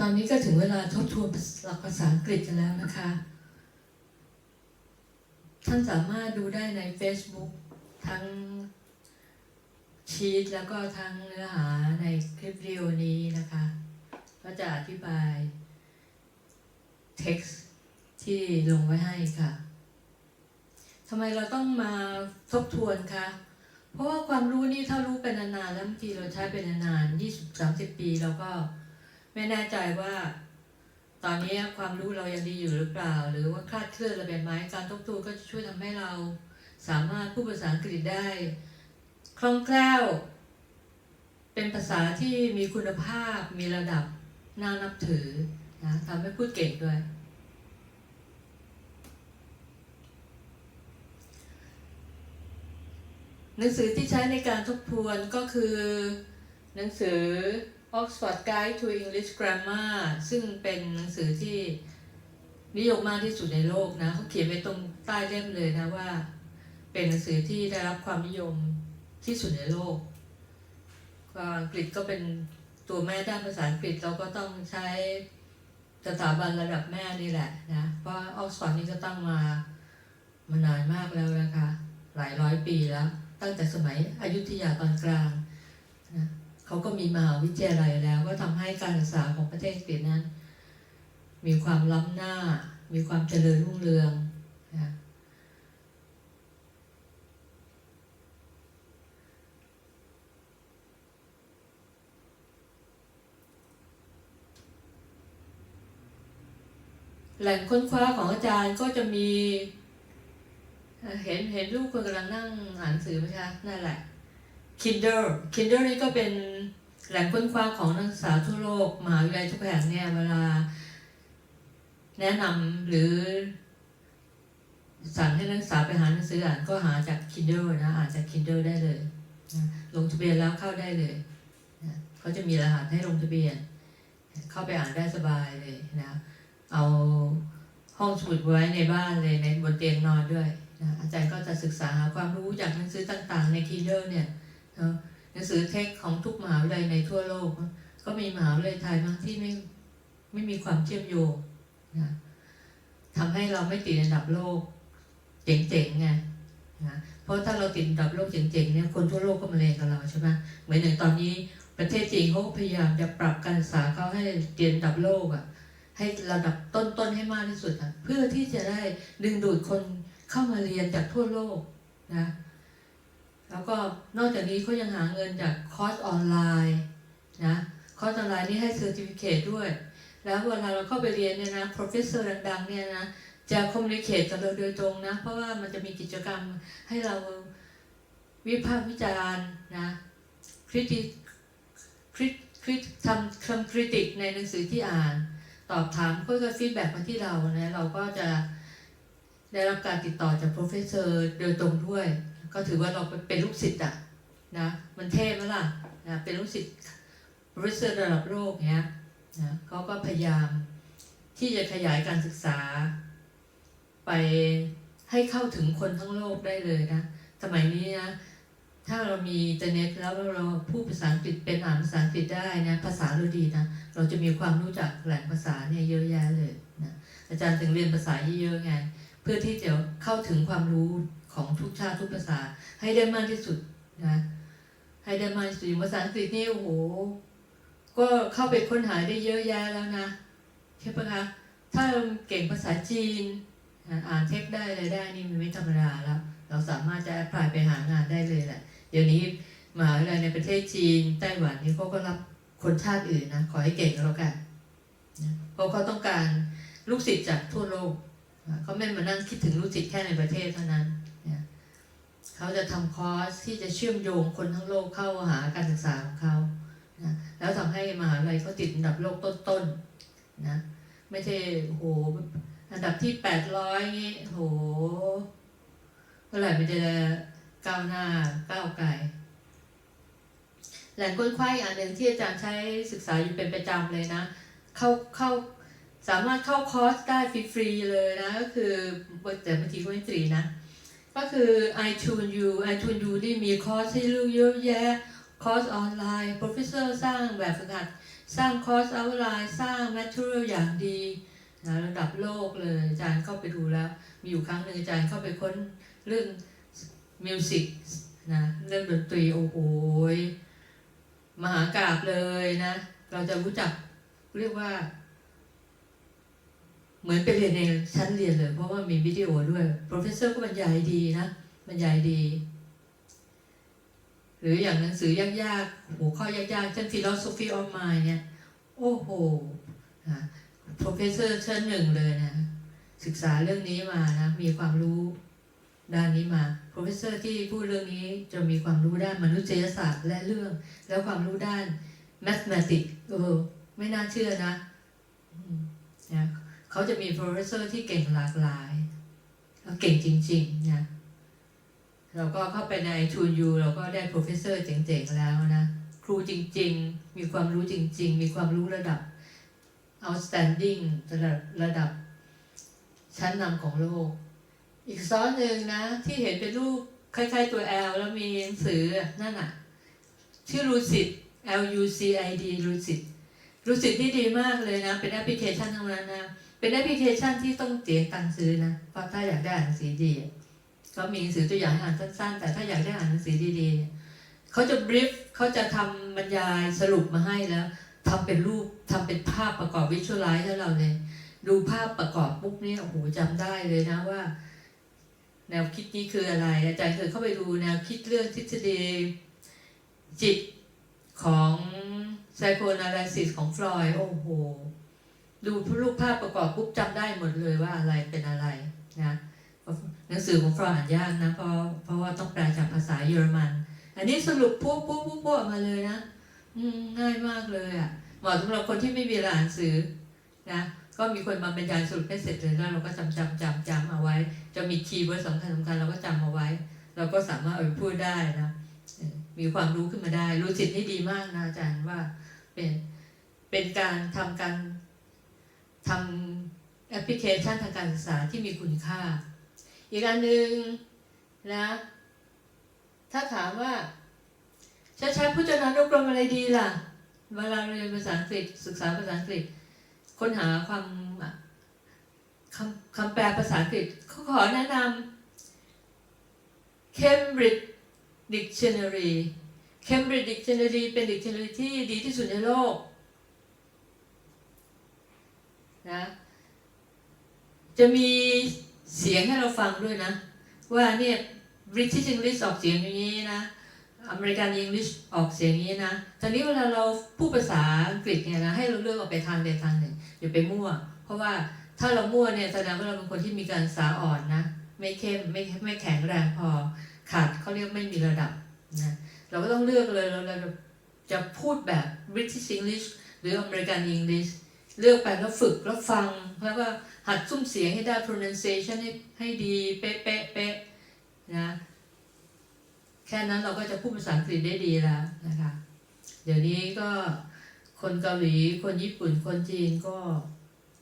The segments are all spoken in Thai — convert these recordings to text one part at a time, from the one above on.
ตอนนี้ก็ถึงเวลาทบทวนหลักภาษาอังกฤษกันแล้วนะคะ ท่านสามารถดูได้ใน Facebook ทั้งชีตแล้วก็ทั้งเนื้อหาในคลิปวิดีโอนี้นะคะ ก็จะอธิบาย text ที่ลงไว้ให้ค่ะทำไมเราต้องมาทบทวนคะ เพราะว่าความรู้นี่ถ้ารู้เป็นนานๆแล้วบางทีเราใช้เป็นนานๆ20 30ปีเราก็ ไม่แน่ใจว่า ตอนนี้ความรู้เรายังดีอยู่หรือเปล่า หรือว่าคลาดเคลื่อนอะไรแบบไหมการทบทวนก็ช่วยทำให้เราสามารถพูดภาษาอังกฤษได้ คล่องแคล่ว เป็นภาษาที่มีคุณภาพมีระดับน่านับถือนะทำให้พูดเก่งด้วยหนังสือที่ใช้ในการทบทวนก็คือ หนังสือ Oxford Guide to English Grammar ซึ่งเป็นหนังสือที่นิยมมากที่สุดในโลกนะเขาเขียนไว้ตรงใต้เล่มเลยนะว่า เป็นหนังสือที่ได้รับความนิยมที่สุดในโลกอังกฤษก็เป็นตัวแม่ด้านภาษาอังกฤษเราก็ต้องใช้สถาบันระดับแม่นี่แหละนะ เพราะออกซฟอร์ดนี่ก็ตั้งมามานานมากแล้วนะคะ หลายร้อยปีแล้ว ตั้งแต่สมัยอยุธยาตอนกลาง เขาก็มีมหาวิทยาลัยแล้ว ก็ทำให้การศึกษาของประเทศอังกฤษนั้น มีความล้ำหน้า มีความเจริญรุ่งเรืองนะแหล่งค้นคว้าของอาจารย์ก็จะมี เห็นเห็นลูกคนกำลังนั่งอ่านหนังสือไหมคะนั่นแหละ Kindle Kindle นี่ก็เป็นแหล่งค้นคว้าของนักศึกษาทั่วโลกมหาวิทยาลัยทุกแห่งเนี่ยเวลา แนะนำหรือ สั่งให้นักศึกษาไปหาหนังสืออ่านก็หาจาก Kindle นะอ่านจาก Kindle ได้เลยนะลงทะเบียนแล้วเข้าได้เลยนะเขาจะมีรหัสให้ลงทะเบียน เข้าไปอ่านได้สบายเลยนะเอาห้องสมุดไว้ในบ้านเลยในบนเตียงนอนด้วยนะอาจารย์ก็จะศึกษาหาความรู้จากหนังสือต่างๆ ใน Kindle เนี่ย หนังสือเทคของทุกมหาวิทยาลัยในทั่วโลก ก็มีมหาวิทยาลัยไทยบางที่ไม่ไม่มีความเชื่อมโยงนะทำให้เราไม่ติดอันดับโลก เจ๋งๆไงนะเพราะถ้าเราติดอันดับโลกเจ๋งๆเนี่ยคนทั่วโลกก็มาเรียนกับเราใช่ไหมเหมือนอย่างตอนนี้ประเทศจีนเขาพยายามจะปรับการศึกษาเขาให้เรียนอันดับโลกอะ ให้ระดับต้นๆให้มากที่สุดอะเพื่อที่จะได้ดึงดูดคนเข้ามาเรียนจากทั่วโลกนะ แล้วก็นอกจากนี้เขายังหาเงินจากคอร์สออนไลน์นะคอร์สออนไลน์นี่ให้เซอร์ติฟิเคตด้วย แล้วเวลาเราเข้าไปเรียนเนี่ยนะ professor ดังๆ เนี่ยนะจะคอมมิ n เค e กับเราโดยตรงนะ เพราะว่ามันจะมีกิจกรรมให้เราวิพากษ์วิจารณ์นะคริติคริคริทำคำคริติกในหนังสือที่อ่าน ตอบถามก็จะฟีดแบ็กมาที่เรานะเราก็จะได้รับการติดต่อจาก professor โดยตรงด้วย ก็ถือว่าเราเป็นลูกศิษย์อะนะมันเท่ไหมล่ะนะเป็นลูกศิษย์ professor ระดับโลกเนี้ยนะเขาก็พยายามที่จะขยายการศึกษา ไปให้เข้าถึงคนทั้งโลกได้เลยนะ สมัยนี้นะถ้าเรามีอินเทอร์เน็ตแล้วเราพูดภาษาอังกฤษเป็นอ่านภาษาอังกฤษได้นะภาษาเราดีนะเราจะมีความรู้จักแหล่งภาษาเนี่ยเยอะแยะเลยนะอาจารย์ถึงเรียนภาษาเยอะๆไงเพื่อที่จะเข้าถึงความรู้ ของทุกชาติทุกภาษา ให้ได้มากที่สุดนะให้ได้มากที่สุดอภาษาอังกฤษนี่โอ้โห ก็เข้าไปค้นหาได้เยอะแยะแล้วนะใช่ปะคะถ้าเราเก่งภาษาจีนอ่านเทคได้อะไรได้นี่มันไม่ธรรมดาแล้วเราสามารถจะแอพพลายไปหางานได้เลยแหละเดี๋ยวนี้มหาวิทยาลัยในประเทศจีนไต้หวันนี่เขาก็รับคนชาติอื่นนะขอให้เก่งก็แล้วกันเพราะเขาต้องการลูกศิษย์จากทั่วโลกเขาไม่มานั่งคิดถึงลูกศิษย์แค่ในประเทศเท่านั้น เขาจะทำคอร์สที่จะเชื่อมโยงคนทั้งโลกเข้าหาการศึกษาของเขานะแล้วทำให้มหาวิทยาลัยเขาติดอันดับโลกต้นๆนะไม่ใช่โหอันดับที่แปดร้อยงี้โหเมื่อไหร่มันจะก้าวหน้าก้าวไกลแหล่งค้นคว้าอีกอันหนึ่งที่อาจารย์ใช้ศึกษาอยู่เป็นประจำเลยนะ เข้าเข้าสามารถเข้าคอร์สได้ฟรีๆเลยนะ ก็คือแต่บางทีก็ไม่ฟรีนะ ก็คือ iTunes U iTunes U นี่มีคอร์สให้ลูกเยอะแยะ คอร์สออนไลน์โปรเฟสเซอร์สร้างแบบฝึกหัด สร้างคอร์สเอาไลน์สร้างแมทเทอเรียลอย่างดีนะระดับโลกเลยอาจารย์เข้าไปดูแล้ว มีอยู่ครั้งหนึ่งอาจารย์เข้าไปค้นเรื่องมิวสิกนะเรื่องดนตรีโอ้โหมหากราบเลยนะ เราจะรู้จักเรียกว่า เหมือนไปเรียนในชั้นเรียนเลย เพราะว่ามีวิดีโอด้วยโปรเฟสเซอร์ก็บรรยายดีนะบรรยายดี หรืออย่างหนังสือยากๆหัวข้อยากๆเช่น philosophy of mind เนี่ย โอ้โหนะ professor ชั้นหนึ่งเลยนะ ศึกษาเรื่องนี้มานะ มีความรู้ด้านนี้มา professor ที่พูดเรื่องนี้จะมีความรู้ด้านมนุษยศาสตร์และเรื่อง แล้วความรู้ด้าน mathematics เออ ไม่น่าเชื่อนะนะ เขาจะมี professor ที่เก่งหลากหลายแล้วเก่งจริงๆนะเราก็เข้าไปในทูนยูเราก็ได้ professor เจ๋งๆแล้วนะ ครูจริงๆ มีความรู้จริง ๆ มีความรู้ระดับ outstanding ระดับระดับ ชั้นนำของโลก อีกซ้อนหนึ่งนะ ที่เห็นเป็นรูปคล้ายๆตัว L แล้วมีหนังสือนั่นน่ะชื่อ Lucid L U C I D Lucid Lucid ที่ดีมากเลยนะ เป็นแอปพลิเคชันทั้งนั้นนะ เป็นแอปพลิเคชันที่ต้องเสียตังค์ซื้อนะเพราะถ้าอยากได้อ่านหนังสือดี ก็มีหนังสือตัวอย่างให้อ่านสั้นๆ แต่ถ้าอยากได้อ่านหนังสือดีๆเขาจะบรีฟเขาจะทำบรรยายสรุปมาให้แล้วทำเป็นรูปทำเป็นภาพประกอบวิชวลไลซ์ให้เราเลยดูภาพประกอบปุ๊บเนี่ยโอ้โหจำได้เลยนะว่า แนวคิดนี้คืออะไร อาจารย์เคยเข้าไปดูแนวคิดเรื่องทฤษฎีจิตของ psychoanalysis ของฟรอยด์โอ้โห ดูรูปภาพประกอบปุ๊บจำได้หมดเลยว่าอะไรเป็นอะไรนะหนังสือของฟรออ่านยากนะเพราะเพราะว่าต้องแปลจากภาษาเยอรมัน อันนี้สรุปปุ๊บปุ๊บปุ๊บปุ๊บออกมาเลยนะอืง่ายมากเลยอะเหมาะสำหรับคนที่ไม่มีเวลาอ่านหนังสือนะก็มีคนมาบรรยายสรุปให้เสร็จเลยแล้วเราก็จำจำจำจำเอาไว้ จะมีคีย์เวิร์ดสำคัญสำคัญเราก็จำเอาไว้ เราก็สามารถเอาไปพูดได้นะมีความรู้ขึ้นมาได้ รู้จิตนี่ดีมากนะอาจารย์ว่าเป็นเป็นการทำการ พลิเคชันทางการศึกษาที่มีคุณค่า อีกอันหนึ่งนะ ถ้าถามว่าจะใช้พจนานุกรมอะไรดีล่ะ เวลาเรียนภาษาอังกฤษ ศึกษาภาษาอังกฤษ ค้นหาความคำคำแปลภาษาอังกฤษเขาขอแนะนำ Cambridge Dictionary Cambridge Dictionary เป็น dictionary ที่ดีที่สุดในโลกนะ จะมีเสียงให้เราฟังด้วยนะ ว่าเนี่ย British English ออกเสียงอย่างนี้นะอเมริกัน English ออกเสียงอย่างนี้นะ ตอนนี้เวลาเราพูดภาษาอังกฤษเนี่ยนะให้เราเลือกออกไปทางใดทางหนึ่งอย่าไปมั่ว เพราะว่าถ้าเรามั่วเนี่ยแสดงว่าเราเป็นคนที่มีการศึกษาอ่อนนะ ไม่เข้มไม่ไม่แข็งแรงพอ ขาดเขาเรียกไม่มีระดับนะ เราก็ต้องเลือกเลยเราเราจะพูดแบบ British English หรือ American English เลือกไปแล้วฝึกแล้วฟัง แล้วก็หัดซุ้มเสียงให้ได้ pronunciation ให้ให้ดีเป๊ะเป๊ะเป๊ะนะแค่นั้นเราก็จะพูดภาษาอังกฤษได้ดีแล้วนะคะ เดี๋ยวนี้ก็คนเกาหลีคนญี่ปุ่นคนจีนก็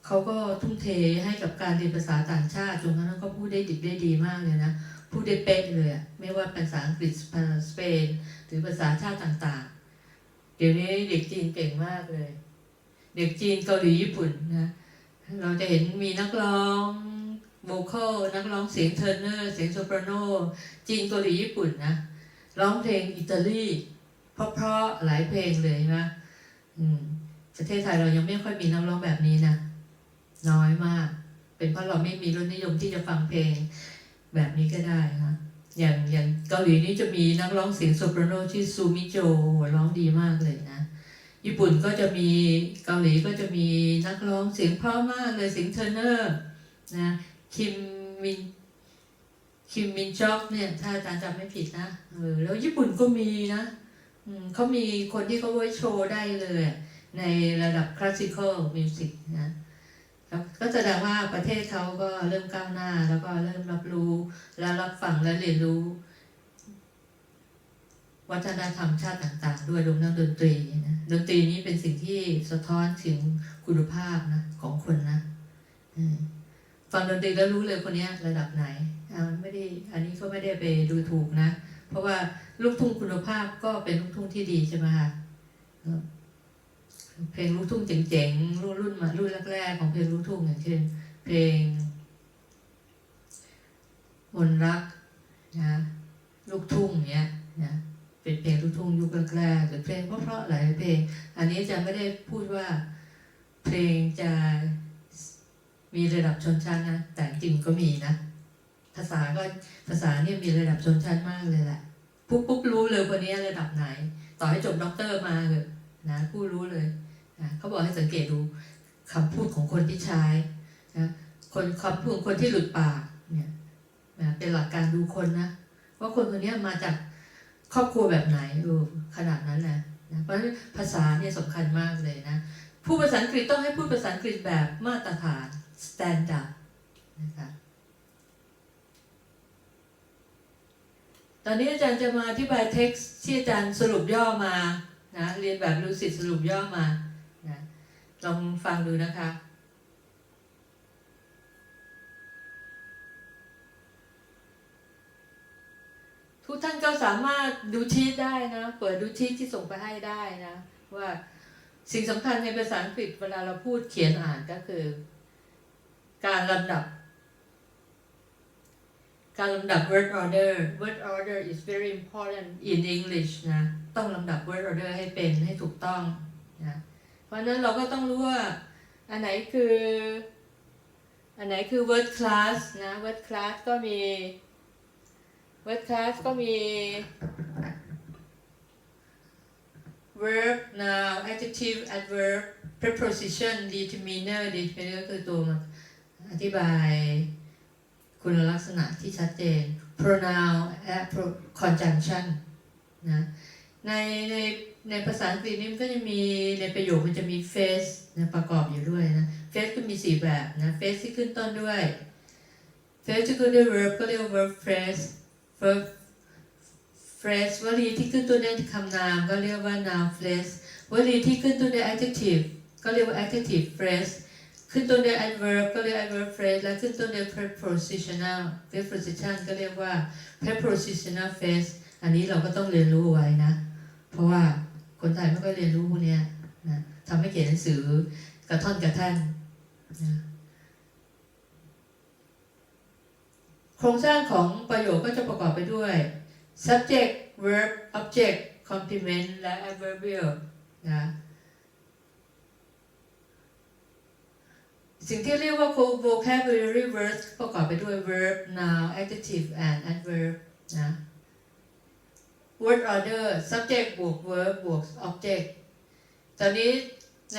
เขาก็ทุ่มเทให้กับการเรียนภาษาต่างชาติจนกระทั่งเขาพูดได้ดิบได้ดีมากเลยนะพูดได้เป๊ะเลยไม่ว่าภาษาอังกฤษภาษาสเปนหรือภาษาชาติต่างๆ เดี๋ยวนี้เด็กจีนเก่งมากเลย เด็กจีนเกาหลีญี่ปุ่นนะเราจะเห็นมีนักร้องโวคอลนักร้องเสียงเทอร์เนอร์ เสียงโซปราโน จีนเกาหลีญี่ปุ่นนะร้องเพลงอิตาลีเพราะๆหลายเพลงเลยนะอืมประเทศไทยเรายังไม่ค่อยมีนักร้องแบบนี้นะน้อยมาก เป็นเพราะเราไม่มีรสนิยมที่จะฟังเพลงแบบนี้ก็ได้นะอย่างอย่างเกาหลีนี่จะมีนักร้องเสียงโซปราโนชื่อซูมิโจร้องดีมากเลยนะ ญี่ปุ่นก็จะมีเกาหลีก็จะมีนักร้องเสียงเพราะมากเลยเสียงเทอร์เนอร์นะคิมมินคิมมินจ็อกเนี่ยถ้าอาจารย์จำไม่ผิดนะเออแล้วญี่ปุ่นก็มีนะอืมเขามีคนที่เขาไว้โชว์ได้เลย ในระดับคลาสสิคอลมิวสิกนะก็แสดงว่าประเทศเขาก็เริ่มก้าวหน้า แล้วก็เริ่มรับรู้และรับฟังและเรียนรู้ วัฒนธรรมชาติต่าง ๆ ด้วยรวมทั้งดนตรีนะ ดนตรีนี้เป็นสิ่งที่สะท้อนถึงคุณภาพนะของคนนะฟังดนตรีแล้วรู้เลยคนนี้ระดับไหนไม่ได้อันนี้ก็ไม่ได้ไปดูถูกนะ เพราะว่าลูกทุ่งคุณภาพก็เป็นลูกทุ่งที่ดีใช่ไหมคะเพลงลูกทุ่งเจ๋งๆรุ่นรุ่นมารุ่นแรกๆของเพลงลูกทุ่งอย่างเช่น เพลงมนต์รักนะลูกทุ่งเนี้ยนะ เพลงเพราะๆหลายเพลง อันนี้จะไม่ได้พูดว่าเพลงจะมีระดับชนชั้นนะ แต่จริงก็มีนะ ภาษาก็ภาษาเนี่ยมีระดับชนชั้นมากเลยแหละปุ๊บปุ๊บรู้เลยคนนี้ระดับไหน ต่อให้จบด็อกเตอร์มาเลยนะผู้รู้เลยนะเขาบอกให้สังเกตดูคำพูดของคนที่ใช้นะคนคำพูดคนที่หลุดปากเนี่ยนะเป็นหลักการดูคนนะว่าคนคนนี้มาจาก ครอบครัวแบบไหนเออขนาดนั้นนะนะเพราะฉะนั้นภาษาเนี่ยสำคัญมากเลยนะพูดภาษาอังกฤษต้องให้พูดภาษาอังกฤษแบบมาตรฐาน standard นะคะตอนนี้อาจารย์จะมาอธิบายเท็กซ์ที่อาจารย์สรุปย่อมานะเรียนแบบลูซิดสรุปย่อมานะลองฟังดูนะคะ ทุกท่านก็สามารถดูชีตได้นะ เปิดดูชีตที่ส่งไปให้ได้นะ ว่าสิ่งสำคัญในภาษาอังกฤษเวลาเราพูดเขียนอ่านก็คือ การลำดับ การลำดับ word order word order is very important in English นะ ต้องลำดับ word order ให้เป็นให้ถูกต้องนะ เพราะนั้นเราก็ต้องรู้ว่า อันไหนคือ อันไหนคือ word class นะ word class ก็มี เวทแคสก็มี verb noun adjective adverb preposition determiner determiner คือตัวมันอธิบายคุณลักษณะที่ชัดเจน pronoun และ conjunction นะในในในภาษาอังกฤษนี่มันก็จะมีในประโยคมันจะมี face นะประกอบอยู่ด้วยนะ face ก็มีสี่แบบนะ face ที่ขึ้นต้นด้วย face ที่ขึ้นด้วย verb ก็เรียก verb phrase phrase วลีที่ขึ้นต้นด้วยคำนามก็เรียกว่า noun phrase วลีที่ขึ้นต้นด้วย adjective ก็เรียกว่า adjective phrase ขึ้นต้นด้วย adverb ก็เรียก adverb phrase และขึ้นต้นด้วย prepositional preposition ก็เรียกว่า prepositional phrase อันนี้เราก็ต้องเรียนรู้ไว้นะ เพราะว่าคนไทยไม่ค่อยเรียนรู้พวกเนี้ยนะทำให้เขียนหนังสือกระท่อนกระแท่นนะ ครงสร้างของประโยคก็จะประกอบไปด้วย subject verb object complement และ adverbial นะสิ่งที่เรียกว่า vocabulary words ประกอบไปด้วย verb noun adjective and adverb นะ word order subject บวก verb บวก object ตอนนี้ใน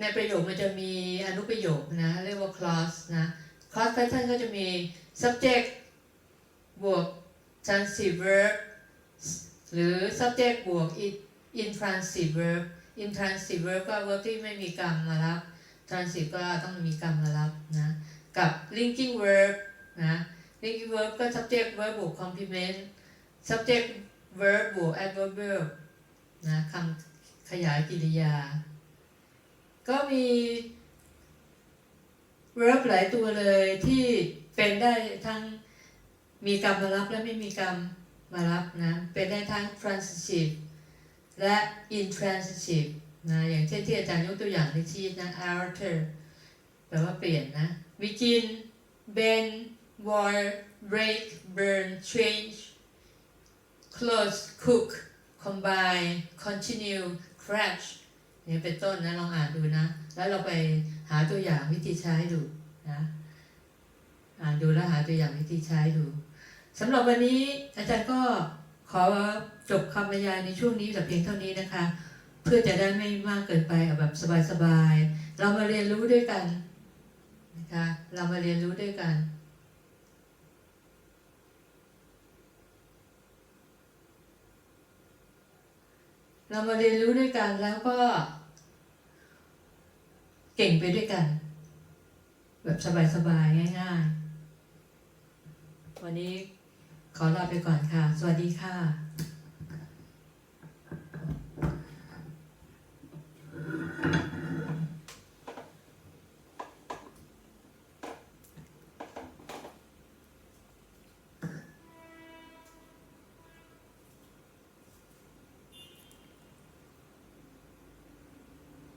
ในประโยคมันจะมีอนุประโยคนะ เรียกว่า clause นะ clause pattern ก็จะมี subject บวก transitive verb หรือ subject บวก intransitive verb intransitive verb ก็ verb ที่ไม่มีกรรมมารับ transitive ก็ต้องมีกรรมมารับนะ กับ linking verb นะ linking verb ก็ subject verb บวก complement subject verb บวก adverbial นะคำขยายกริยา ก็มี verb หลายตัวเลยที่เป็นได้ทั้งมีกรรมมารับและไม่มีกรรมมารับนะ เป็นได้ทั้ง transitive และ intransitive นะอย่างเช่นที่อาจารย์ยกตัวอย่างในชีตนะ alter แปลว่าเปลี่ยนนะ begin bend boil break burn change close cook combine continue crash เนี่ยเป็นต้นนะลองอ่านดูนะ แล้วเราไป หาตัวอย่างวิธีใช้ดูนะอ่านดูแล้วหาตัวอย่างวิธีใช้ดูสำหรับวันนี้อาจารย์ก็ขอจบคำบรรยายในช่วงนี้แต่เพียงเท่านี้นะคะ เพื่อจะได้ไม่มากเกินไปเอาแบบสบายๆเรามาเรียนรู้ด้วยกันนะคะเรามาเรียนรู้ด้วยกันเรามาเรียนรู้ด้วยกันแล้วก็ เก่งไปด้วยกัน แบบสบายๆง่าย ๆ วันนี้ขอลาไปก่อนค่ะ สวัสดีค่ะ